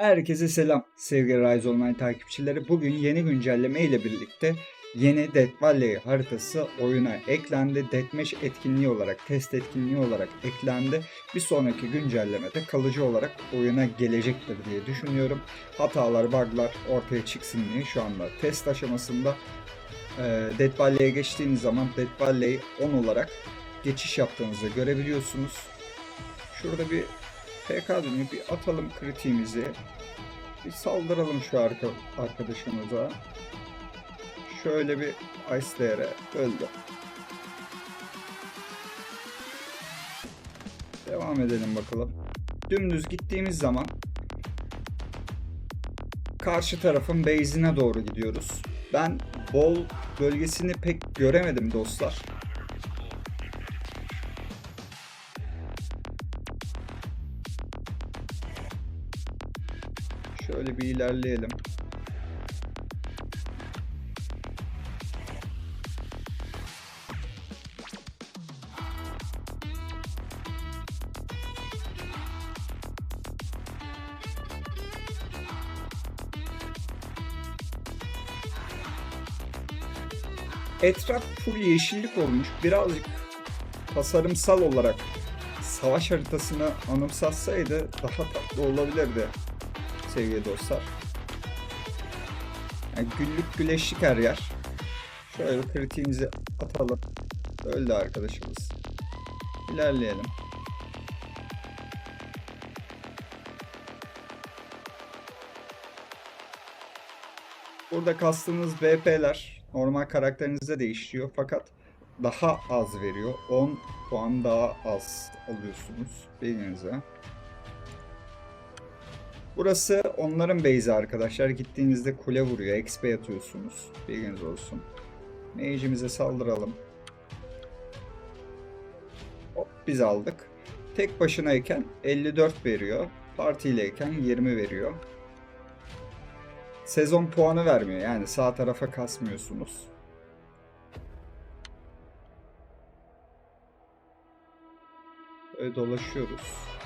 Herkese selam sevgili Rise Online takipçileri. Bugün yeni güncelleme ile birlikte yeni Death Valley haritası oyuna eklendi. Deathmatch etkinliği olarak, test etkinliği olarak eklendi. Bir sonraki güncellemede kalıcı olarak oyuna gelecektir diye düşünüyorum. Hatalar, bug'lar ortaya çıksın diye şu anda test aşamasında. Ee, Death Valley'e geçtiğiniz zaman Death Valley 10 olarak geçiş yaptığınızı görebiliyorsunuz. Şurada bir PK dönüyor. Bir atalım kritiğimizi. Bir saldıralım şu arka, arkadaşımıza. Şöyle bir Ice öldü. Devam edelim bakalım. Dümdüz gittiğimiz zaman karşı tarafın base'ine doğru gidiyoruz. Ben bol bölgesini pek göremedim dostlar. Bir ilerleyelim. Etraf full yeşillik olmuş. Birazcık tasarımsal olarak savaş haritasını anımsatsaydı daha tatlı olabilirdi sevgili dostlar. Yani güllük güleşlik her yer. Şöyle bir kritiğimizi atalım. Öldü arkadaşımız. İlerleyelim. Burada kastığınız BP'ler normal karakterinizde değişiyor fakat daha az veriyor. 10 puan daha az alıyorsunuz bilginize. Burası onların base'i arkadaşlar. Gittiğinizde kule vuruyor. XP atıyorsunuz. Bilginiz olsun. Mage'imize saldıralım. Hop biz aldık. Tek başınayken 54 veriyor. Partiyleyken 20 veriyor. Sezon puanı vermiyor. Yani sağ tarafa kasmıyorsunuz. Böyle dolaşıyoruz.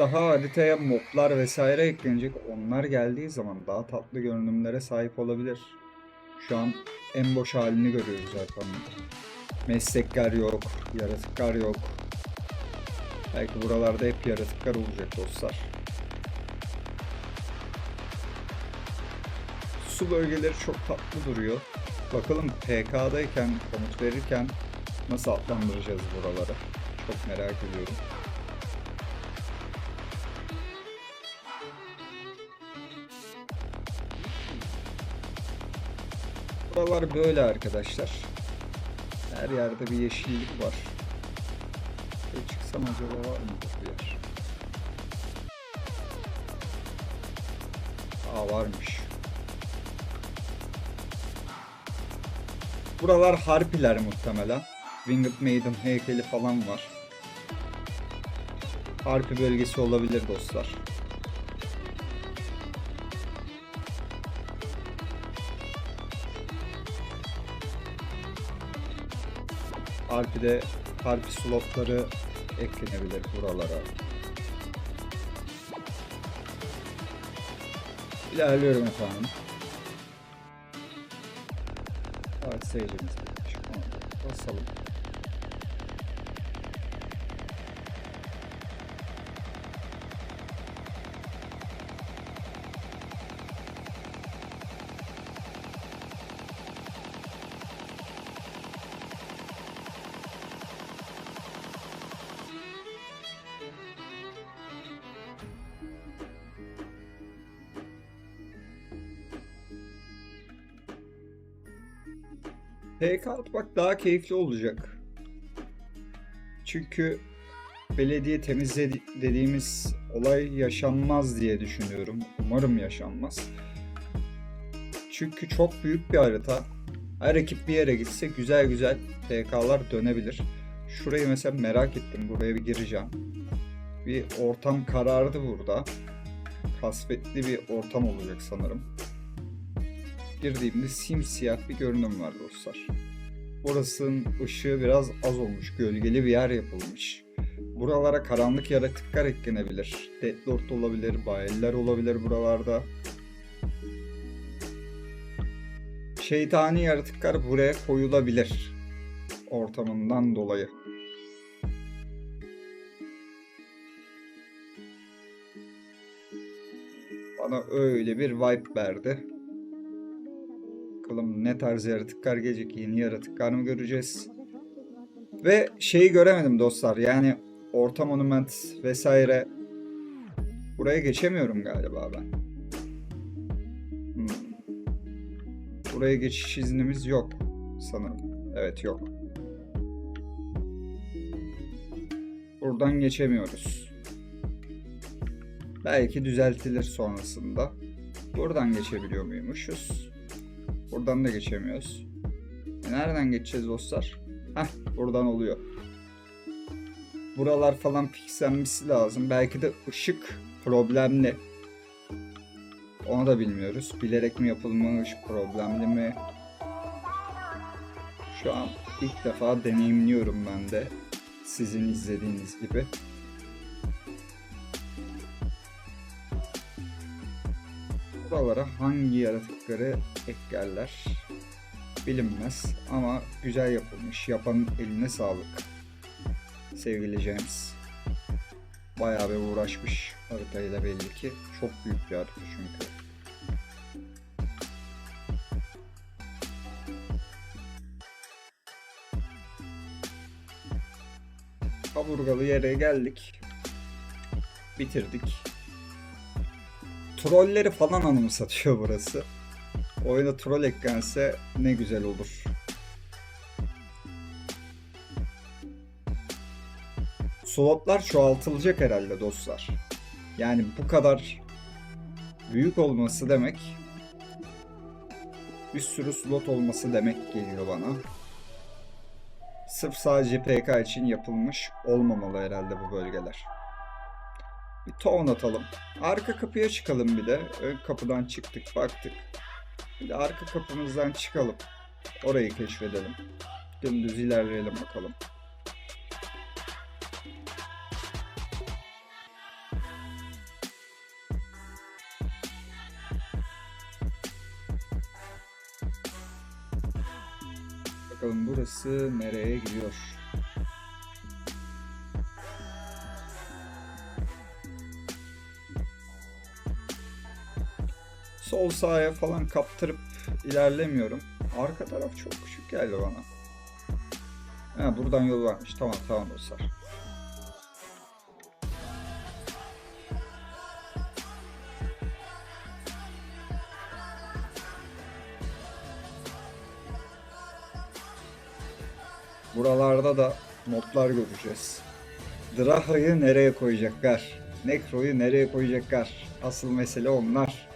Daha haritaya moblar vesaire eklenecek. Onlar geldiği zaman daha tatlı görünümlere sahip olabilir. Şu an en boş halini görüyoruz zaten. Meslekler yok, yaratıklar yok. Belki buralarda hep yaratıklar olacak dostlar. Su bölgeleri çok tatlı duruyor. Bakalım PK'dayken, komut verirken nasıl adlandıracağız buraları? Çok merak ediyorum. Buralar böyle arkadaşlar. Her yerde bir yeşillik var. Şöyle çıksam acaba var mı bir yer? Aa varmış. Buralar harpiler muhtemelen. Winged Maiden heykeli falan var. Harpi bölgesi olabilir dostlar. Harpi'de harpi slotları eklenebilir buralara. İlerliyorum efendim. Evet seyircimiz Basalım. PK atmak daha keyifli olacak. Çünkü belediye temizle dediğimiz olay yaşanmaz diye düşünüyorum. Umarım yaşanmaz. Çünkü çok büyük bir harita. Her ekip bir yere gitse güzel güzel PK'lar dönebilir. Şurayı mesela merak ettim. Buraya bir gireceğim. Bir ortam karardı burada. Kasvetli bir ortam olacak sanırım. Girdiğimde simsiyah bir görünüm var dostlar. Burasının ışığı biraz az olmuş. Gölgeli bir yer yapılmış. Buralara karanlık yaratıklar eklenebilir. Deadlord olabilir, Baeller olabilir buralarda. Şeytani yaratıklar buraya koyulabilir. Ortamından dolayı. Bana öyle bir vibe verdi. Bakalım ne tarz yaratıklar gelecek, yeni yaratıklar mı göreceğiz? Ve şeyi göremedim dostlar. Yani orta monument vesaire buraya geçemiyorum galiba ben. Hmm. Buraya geçiş iznimiz yok sanırım. Evet yok. Buradan geçemiyoruz. Belki düzeltilir sonrasında. Buradan geçebiliyor muymuşuz? Buradan da geçemiyoruz. E nereden geçeceğiz dostlar? Heh, buradan oluyor. Buralar falan fixlenmesi lazım. Belki de ışık problemli. Onu da bilmiyoruz. Bilerek mi yapılmış, problemli mi? Şu an ilk defa deneyimliyorum ben de. Sizin izlediğiniz gibi. Buralara hangi yaratıkları eklerler bilinmez ama güzel yapılmış. Yapanın eline sağlık. Sevgili James. Bayağı bir uğraşmış haritayla belli ki. Çok büyük bir harita çünkü. Kaburgalı yere geldik. Bitirdik. Trolleri falan anımsatıyor burası. Oyuna troll eklense ne güzel olur. Slotlar çoğaltılacak herhalde dostlar. Yani bu kadar büyük olması demek bir sürü slot olması demek geliyor bana. Sırf sadece PK için yapılmış olmamalı herhalde bu bölgeler. Bir ton atalım. Arka kapıya çıkalım bir de. Ön kapıdan çıktık baktık. Bir de arka kapımızdan çıkalım. Orayı keşfedelim. Dümdüz ilerleyelim bakalım. Bakalım burası nereye gidiyor? Sol sağa falan kaptırıp ilerlemiyorum. Arka taraf çok küçük geldi bana. Ha, buradan yol varmış. Tamam tamam dostlar. Buralarda da modlar göreceğiz. Draha'yı nereye koyacaklar? Necro'yu nereye koyacaklar? Asıl mesele onlar.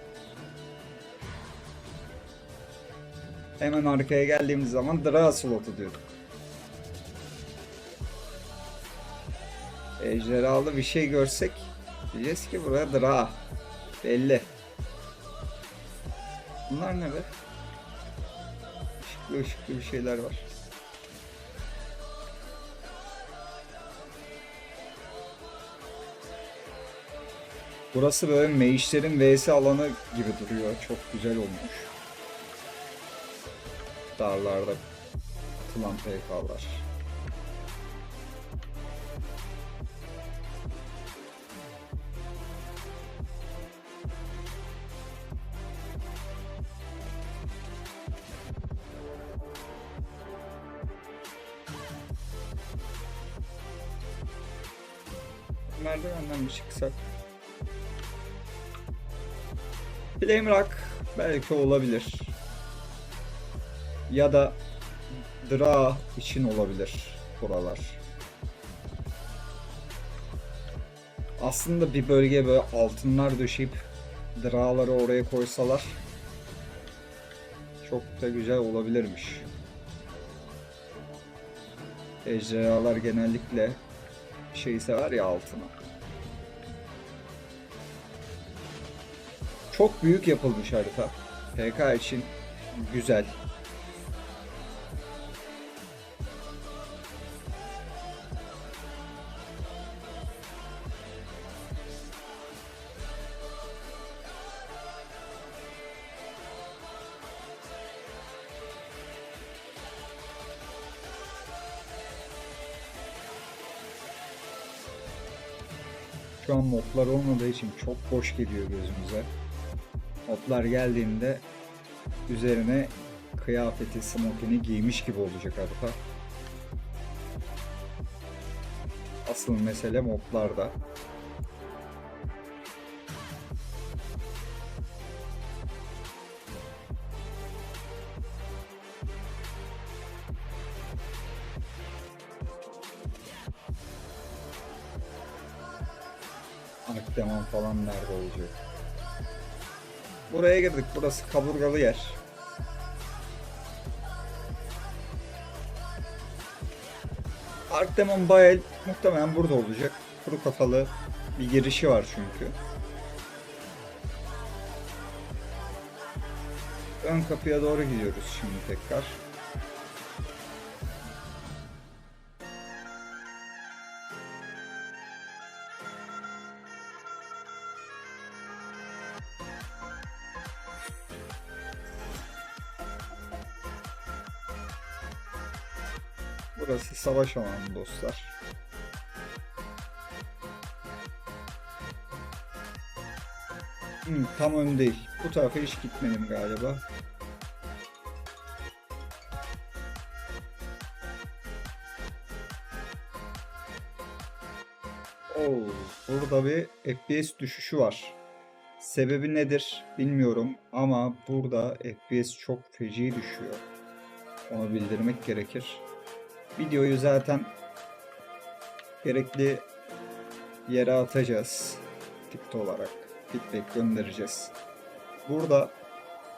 Hemen arkaya geldiğimiz zaman Draha slotu diyorduk. Ejderhalı bir şey görsek diyeceğiz ki buraya Draha. Belli. Bunlar ne be? Işıklı ışıklı bir şeyler var. Burası böyle meyişlerin vs alanı gibi duruyor. Çok güzel olmuş. Darlarda atılan PK'lar. Merdivenden bir çıksak. Flame Rock belki olabilir. Ya da Dra için olabilir buralar. Aslında bir bölgeye böyle altınlar döşeyip Dra'ları oraya koysalar çok da güzel olabilirmiş. Ejderhalar genellikle şeyi sever ya altına. Çok büyük yapılmış harita. PK için güzel. Şu an moblar olmadığı için çok boş geliyor gözümüze. Moblar geldiğinde üzerine kıyafeti, smokini giymiş gibi olacak harita. Asıl mesele moblarda. Buraya girdik. Burası kaburgalı yer. Arkdemon Bael muhtemelen burada olacak. Kuru kafalı bir girişi var çünkü. Ön kapıya doğru gidiyoruz şimdi tekrar. Savaş alanı dostlar. Hmm, tam ön değil. Bu tarafa hiç gitmedim galiba. Oo, burada bir FPS düşüşü var. Sebebi nedir bilmiyorum ama burada FPS çok feci düşüyor. Onu bildirmek gerekir. Videoyu zaten gerekli yere atacağız. TikTok olarak feedback göndereceğiz. Burada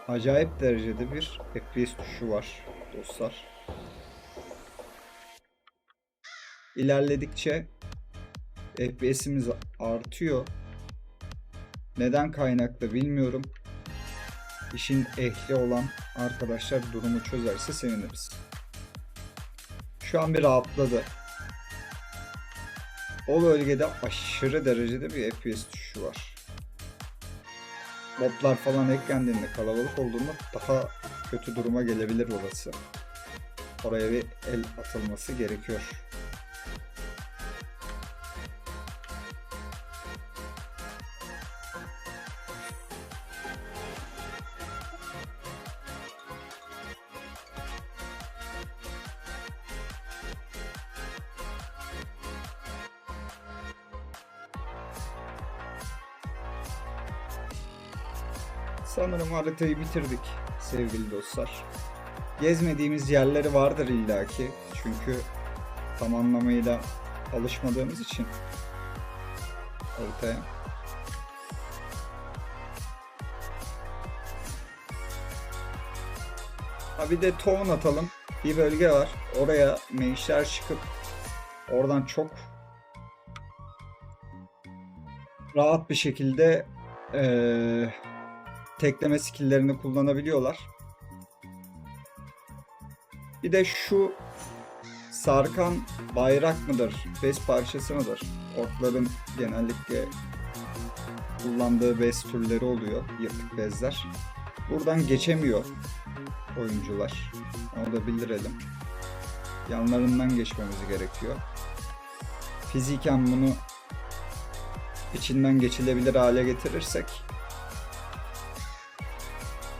acayip derecede bir FPS düşüşü var dostlar. İlerledikçe FPS'imiz artıyor. Neden kaynaklı bilmiyorum. İşin ehli olan arkadaşlar durumu çözerse seviniriz. Şu an bir rahatladı. O bölgede aşırı derecede bir FPS düşüşü var. Moblar falan eklendiğinde kalabalık olduğunda daha kötü duruma gelebilir orası. Oraya bir el atılması gerekiyor. Sanırım haritayı bitirdik sevgili dostlar. Gezmediğimiz yerleri vardır illaki. Çünkü tam anlamıyla alışmadığımız için haritaya. Ha bir de tohum atalım. Bir bölge var. Oraya meşler çıkıp oradan çok rahat bir şekilde eee tekleme skill'lerini kullanabiliyorlar. Bir de şu sarkan bayrak mıdır, bez parçası mıdır? Orkların genellikle kullandığı bez türleri oluyor, yırtık bezler. Buradan geçemiyor oyuncular. Onu da bildirelim. Yanlarından geçmemiz gerekiyor. Fiziken bunu içinden geçilebilir hale getirirsek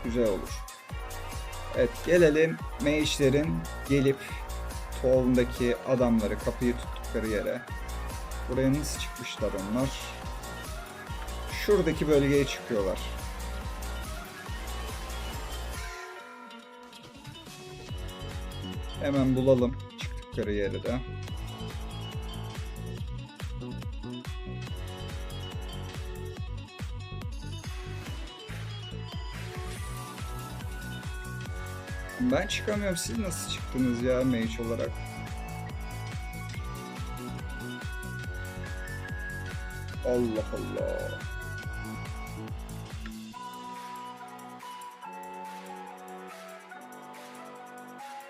güzel olur. Evet gelelim Mage'lerin gelip Town'daki adamları kapıyı tuttukları yere. Buraya nasıl çıkmışlar onlar? Şuradaki bölgeye çıkıyorlar. Hemen bulalım çıktıkları yeri de. Ben çıkamıyorum. Siz nasıl çıktınız ya mage olarak? Allah Allah.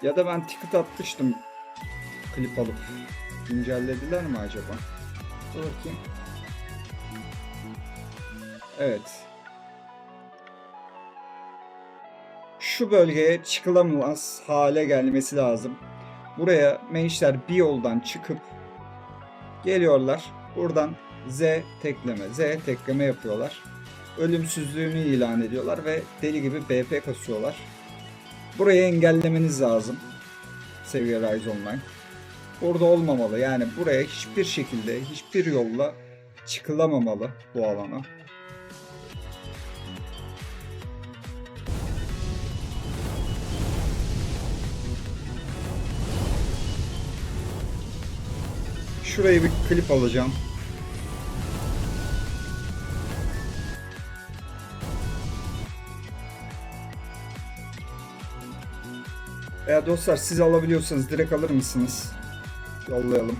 Ya da ben ticket atmıştım klip alıp. Güncellediler mi acaba? Dur bakayım. Evet. Şu bölgeye çıkılamaz hale gelmesi lazım. Buraya menişler bir yoldan çıkıp geliyorlar. Buradan Z tekleme, Z tekleme yapıyorlar. Ölümsüzlüğünü ilan ediyorlar ve deli gibi BP kasıyorlar. Burayı engellemeniz lazım. Seviye Rise Online. Burada olmamalı. Yani buraya hiçbir şekilde, hiçbir yolla çıkılamamalı bu alana. Şurayı bir klip alacağım. Eğer dostlar siz alabiliyorsanız direkt alır mısınız? Yollayalım.